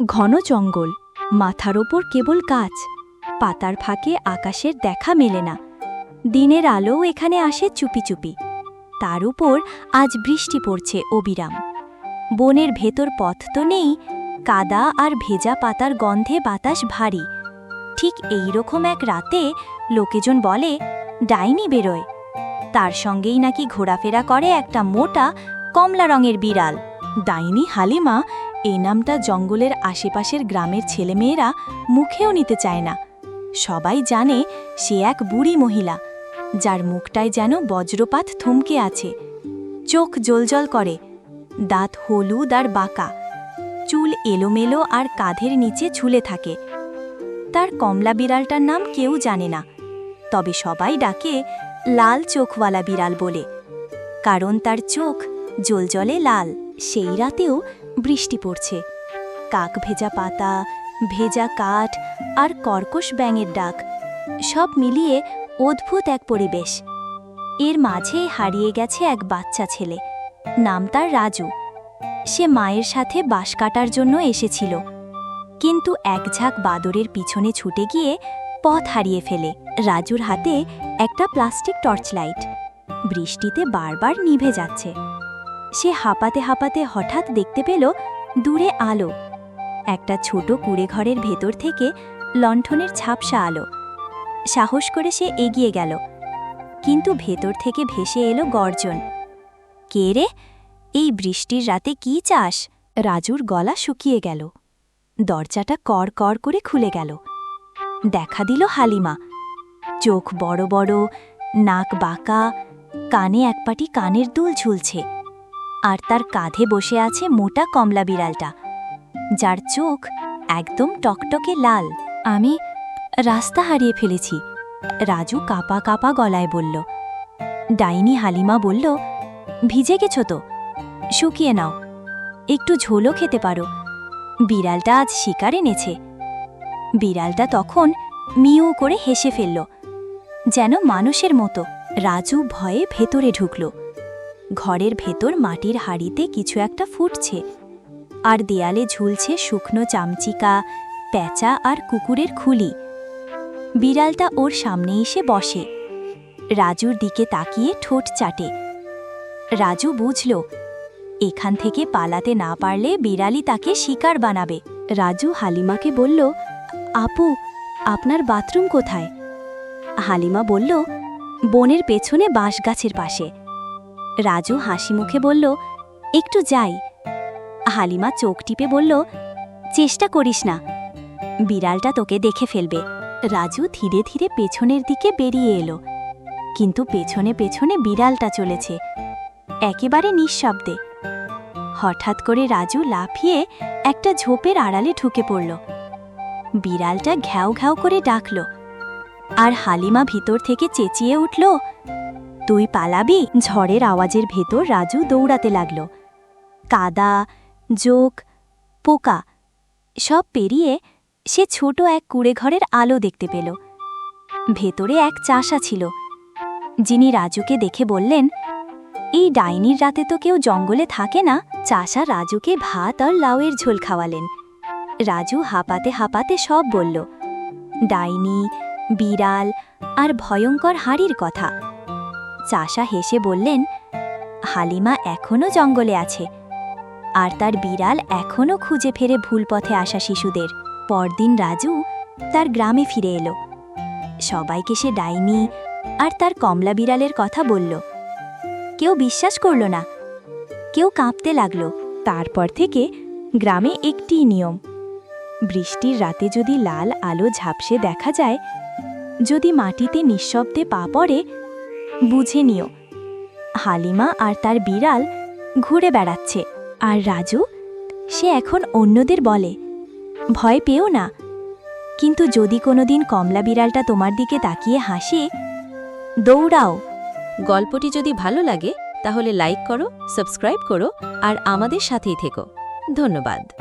ঘন জঙ্গল, মাথার ওপর কেবল গাছ, পাতার ফাঁকে আকাশের দেখা মেলে না। দিনের আলোও এখানে আসে চুপি চুপি। তার উপর আজ বৃষ্টি পড়ছে অবিরাম। বনের ভেতর পথ তো নেই, কাদা আর ভেজা পাতার গন্ধে বাতাস ভারী। ঠিক এই রকম এক রাতে লোকেজন বলে, ডাইনি বেরোয়। তার সঙ্গেই নাকি ঘোরাফেরা করে একটা মোটা, কমলা রঙের বিড়াল। ডাইনি হালিমা এই নামটা জঙ্গলের আশেপাশের গ্রামের ছেলেমেয়েরা মুখেও নিতে চায় না। সবাই জানে সে এক বুড়ি মহিলা, যার মুখটায় যেন বজ্রপাত থমকে আছে। চোখ জলজল করে, দাঁত হলুদ আর বাঁকা, চুল এলোমেলো আর কাঁধের নিচে ঝুলে থাকে। তার কমলা বিড়ালটার নাম কেউ জানে না, তবে সবাই ডাকে লাল চোখওয়ালা বিড়াল বলে, কারণ তার চোখ জলজলে লাল। সেই রাতেও বৃষ্টি পড়ছে। কাক ভেজা পাতা, ভেজা কাঠ আর কর্কশ ব্যাঙের ডাক, সব মিলিয়ে অদ্ভুত এক পরিবেশ। এর মাঝে হারিয়ে গেছে এক বাচ্চা ছেলে। নাম তার রাজু। সে মায়ের সাথে বাঁশ কাটার জন্য এসেছিল। কিন্তু এক ঝাঁক বাদরের পিছনে ছুটে গিয়ে পথ হারিয়ে ফেলে। রাজুর হাতে একটা প্লাস্টিক টর্চ লাইট বৃষ্টিতে বারবার নিভে যাচ্ছে। সে হাঁপাতে হাঁপাতে হঠাৎ দেখতে পেল দূরে আলো। একটা ছোট কুড়ে ঘরের ভেতর থেকে লণ্ঠনের ছাপসা আলো। সাহস করে সে এগিয়ে গেল, কিন্তু ভেতর থেকে ভেসে এলো গর্জন। কে রে? এই বৃষ্টির রাতে কি চাস? রাজুর গলা শুকিয়ে গেল। দরজাটা কর কর করে খুলে গেল। দেখা দিল হালিমা। চোখ বড় বড়, নাক বাঁকা, কানে একপাটি কানের দুল ঝুলছে। আর তার কাঁধে বসে আছে মোটা কমলা বিড়ালটা। যার চোখ একদম টকটকে লাল। আমি রাস্তা হারিয়ে ফেলেছি। রাজু কাপা কাপা গলায় বলল, ডাইনি হালিমা বলল, ভিজে গেছো তো? শুকিয়ে নাও। একটু ঝোলও খেতে পারো। বিড়ালটা আজ শিকার এনেছে বিড়ালটা তখন মিউ করে হেসে ফেলল, যেন মানুষের মতো। রাজু ভয়ে ভেতরে ঢুকল। ঘরের ভেতর মাটির হাড়িতে কিছু একটা ফুটছে। আর দেয়ালে ঝুলছে শুকনো চামচিকা, প্যাঁচা আর কুকুরের খুলি। বিড়ালটা ওর সামনে এসে বসে। রাজুর দিকে তাকিয়ে ঠোঁট চাটে। রাজু বুঝল, এখান থেকে পালাতে না পারলে বিড়ালি তাকে শিকার বানাবে। রাজু হালিমাকে বলল, আপু, আপনার বাথরুম কোথায়? হালিমা বলল, বনের পেছনে বাঁশ গাছের পাশে। রাজু হাসি মুখে বলল, একটু যাই। হালিমা চোখ টিপে বলল, চেষ্টা করিস না। বিড়ালটা তোকে দেখে ফেলবে। রাজু ধীরে ধীরে পেছনের দিকে বেরিয়ে এলো। কিন্তু পেছনে পেছনে বিড়ালটা চলেছে, একেবারে নিঃশব্দে। হঠাৎ করে রাজু লাফিয়ে একটা ঝোপের আড়ালে ঢুকে পড়ল। বিড়ালটা ঘ্যাও ঘ্যাও করে ডাকল, আর হালিমা ভিতর থেকে চেঁচিয়ে উঠল তুই পালাবি? ঝড়ের আওয়াজের ভেতর রাজু দৌড়াতে লাগল। কাদা, জোক, পোকা সব পেরিয়ে সে ছোট এক কুড়েঘরের আলো দেখতে পেল। ভেতরে এক চাষা ছিল। যিনি রাজুকে দেখে বললেন, এই ডাইনির রাতে তো কেউ জঙ্গলে থাকে না। চাষা রাজুকে ভাত আর লাউয়ের ঝোল খাওয়ালেন। রাজু হাঁপাতে হাঁপাতে সব বলল, ডাইনি, বিড়াল আর ভয়ঙ্কর হাড়ির কথা। চাষা হেসে বললেন, হালিমা এখনও জঙ্গলে আছে আর তার বিড়াল এখনও খুঁজে ফেরে ভুল পথে আসা শিশুদের। পরদিন রাজু তার গ্রামে ফিরে এলো। সবাইকে সে ডাইনি আর তার কমলা বিড়ালের কথা বলল। কেউ বিশ্বাস করল না, কেউ কাঁপতে লাগল। তারপর থেকে গ্রামে একটি নিয়ম, বৃষ্টির রাতে যদি লাল আলো ঝাপসে দেখা যায়, যদি মাটিতে নিঃশব্দে পা পড়ে বুঝে নিও। হালিমা আর তার বিড়াল ঘুরে বেড়াচ্ছে আর রাজু, সে এখন অন্যদের বলে, ভয় পেও না। কিন্তু যদি কোনোদিন কমলা বিড়ালটা তোমার দিকে তাকিয়ে হাসে, দৌড়াও। গল্পটি যদি ভালো লাগে, তাহলে লাইক করো, সাবস্ক্রাইব করো আর আমাদের সাথেই থেকো। ধন্যবাদ।